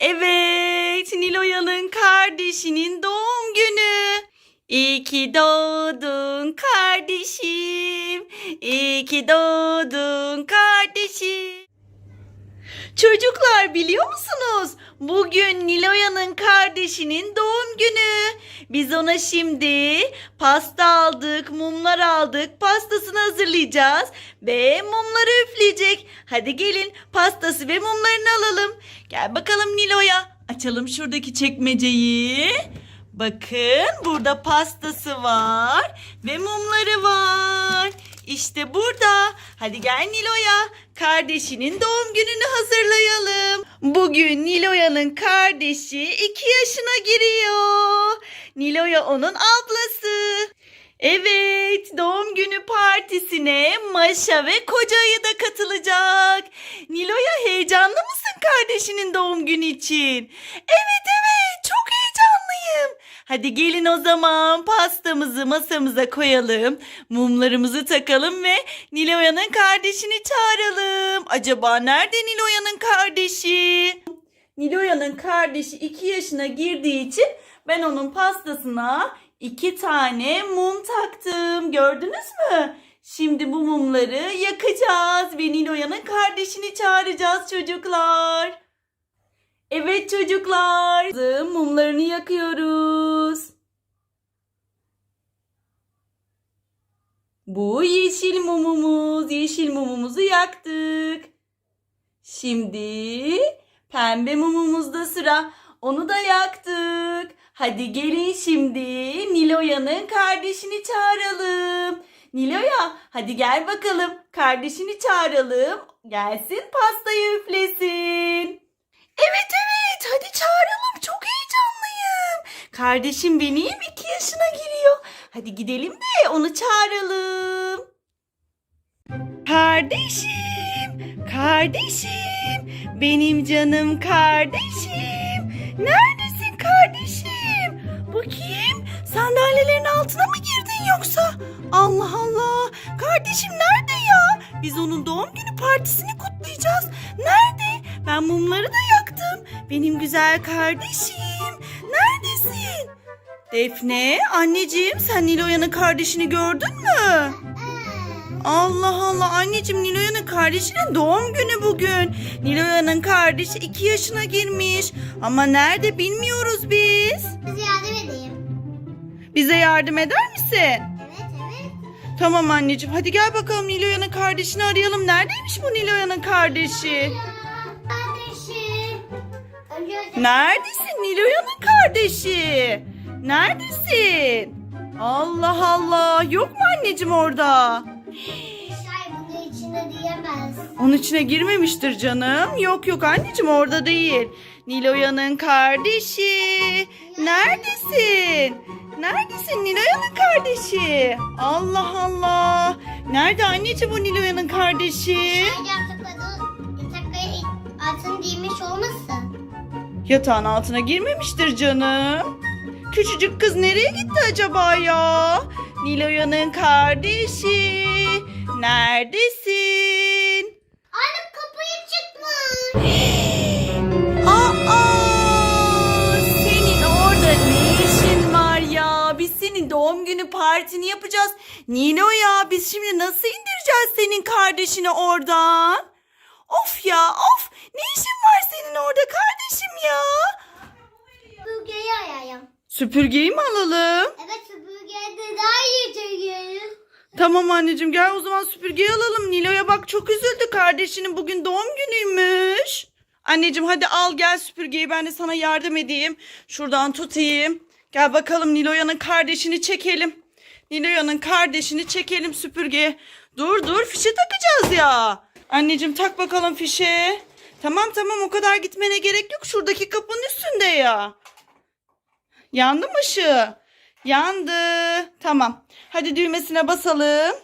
Evet, Niloya'nın kardeşinin doğum günü. İyi ki doğdun kardeşim. İyi ki doğdun kardeşim. Çocuklar biliyor musunuz? Bugün Niloya'nın kardeşinin doğum günü. Biz ona şimdi pasta aldık, mumlar aldık. Pastasını hazırlayacağız ve mumları üfleyecek. Hadi gelin pastası ve mumlarını alalım. Gel bakalım Nilo'ya. Açalım şuradaki çekmeceyi. Bakın burada pastası var ve mumları var. İşte burada. Hadi gel Nilo'ya. Kardeşinin doğum gününü hazırlayalım. Bugün Nilo'ya'nın kardeşi 2 yaşına giriyor. Nilo'ya onun ablası. Evet, doğum günü partisine Maşa ve kocayı da katılacak. Nilo'ya heyecanlı mısın kardeşinin doğum günü için? Evet. Hadi gelin o zaman pastamızı masamıza koyalım. Mumlarımızı takalım ve Niloya'nın kardeşini çağıralım. Acaba nerede Niloya'nın kardeşi? Niloya'nın kardeşi 2 yaşına girdiği için ben onun pastasına iki tane mum taktım. Gördünüz mü? Şimdi bu mumları yakacağız ve Niloya'nın kardeşini çağıracağız çocuklar. Evet çocuklar. Mumlarını yakıyoruz. Bu yeşil mumumuz. Yeşil mumumuzu yaktık. Şimdi pembe mumumuzda sıra. Onu da yaktık. Hadi gelin şimdi Niloya'nın kardeşini çağıralım. Niloya hadi gel bakalım. Kardeşini çağıralım. Gelsin pastayı üflesin. Evet evet hadi çağıralım çok heyecanlıyım. Kardeşim benim iki yaşına giriyor. Hadi gidelim de onu çağıralım. Kardeşim, kardeşim, benim canım kardeşim. Neredesin kardeşim? Kim? Sandalyelerin altına mı girdin yoksa? Allah Allah. Kardeşim nerede ya? Biz onun doğum günü partisini kutlayacağız. Nerede? Ben mumları da yaktım. Benim güzel kardeşim. Neredesin? Defne, anneciğim sen Niloya'nın kardeşini gördün mü? Allah Allah anneciğim Niloya'nın kardeşinin doğum günü bugün. Niloya'nın kardeşi 2 yaşına girmiş. Ama nerede bilmiyoruz biz. Bize yardım edeyim. Bize yardım eder misin? Evet evet. Tamam anneciğim hadi gel bakalım Niloya'nın kardeşini arayalım. Neredeymiş bu Niloya'nın kardeşi? Kardeşim. Neredesin Niloya'nın kardeşi? Neredesin? Allah Allah yok mu anneciğim orada? Şay bunun içinde diyemez. Onun içine girmemiştir canım. Yok yok anneciğim orada değil. Niloya'nın kardeşi. Neredesin? Neredesin Niloya'nın kardeşi? Allah Allah. Nerede anneciğim bu Niloya'nın kardeşi? Şay yaptıkları yatakları altın giymiş olmasın? Yatağın altına girmemiştir canım. Küçücük kız nereye gitti acaba ya? Niloya'nın kardeşi. Neredesin? Annem kapıyı çıkmış. Aa, senin orada ne işin var ya? Biz senin doğum günü partini yapacağız. Nino ya biz şimdi nasıl indireceğiz senin kardeşini oradan? Of ya of ne işin var senin orada kardeşim ya? Süpürgeyi arayayım. Süpürgeyi mi alalım? Evet süpürgede daha iyi çekiyoruz. Tamam anneciğim gel o zaman süpürgeyi alalım. Nilo'ya bak çok üzüldü kardeşinin bugün doğum günüymüş. Anneciğim hadi al gel süpürgeyi ben de sana yardım edeyim. Şuradan tutayım. Gel bakalım Nilo'yanın kardeşini çekelim. Nilo'yanın kardeşini çekelim süpürgeye. Dur dur fişe takacağız ya. Anneciğim tak bakalım fişe. Tamam tamam o kadar gitmene gerek yok. Şuradaki kapının üstünde ya. Yandı mı ışığı? Yandı. Tamam. Hadi düğmesine basalım.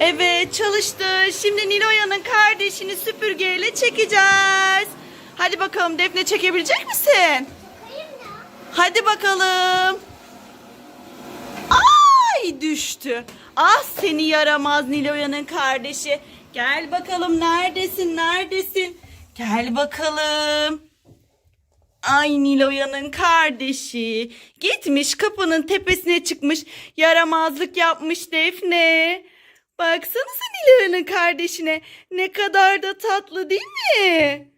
Evet çalıştı. Şimdi Niloya'nın kardeşini süpürgeyle çekeceğiz. Hadi bakalım Defne çekebilecek misin? Hadi bakalım. Ay düştü. Ah seni yaramaz Niloya'nın kardeşi. Gel bakalım neredesin neredesin? Gel bakalım. Ay Niloya'nın kardeşi. Gitmiş kapının tepesine çıkmış. Yaramazlık yapmış Defne. Baksanıza Niloya'nın kardeşine. Ne kadar da tatlı değil mi?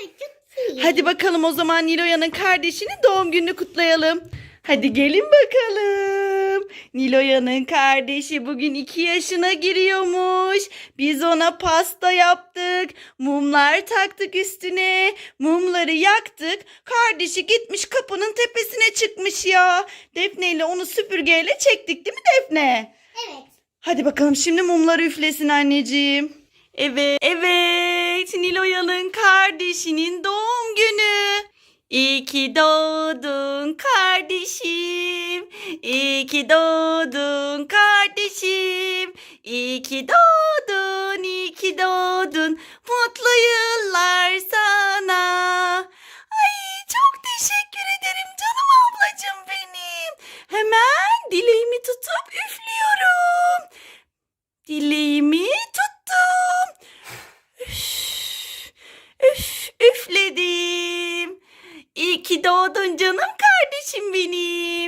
Evet çok iyi. Hadi bakalım o zaman Niloya'nın kardeşinin doğum gününü kutlayalım. Hadi gelin bakalım. Niloya'nın kardeşi bugün iki yaşına giriyormuş. Biz ona pasta yaptık. Mumlar taktık üstüne. Mumları yaktık. Kardeşi gitmiş kapının tepesine çıkmış ya. Defne ile onu süpürgeyle çektik değil mi Defne? Evet. Hadi bakalım şimdi mumları üflesin anneciğim. Evet, evet. Niloya'nın kardeşinin doğum günü. İyi ki doğdun kardeşim. İyi ki doğdun kardeşim. İyi ki doğdun, iyi ki doğdun. Doğdun canım kardeşim benim.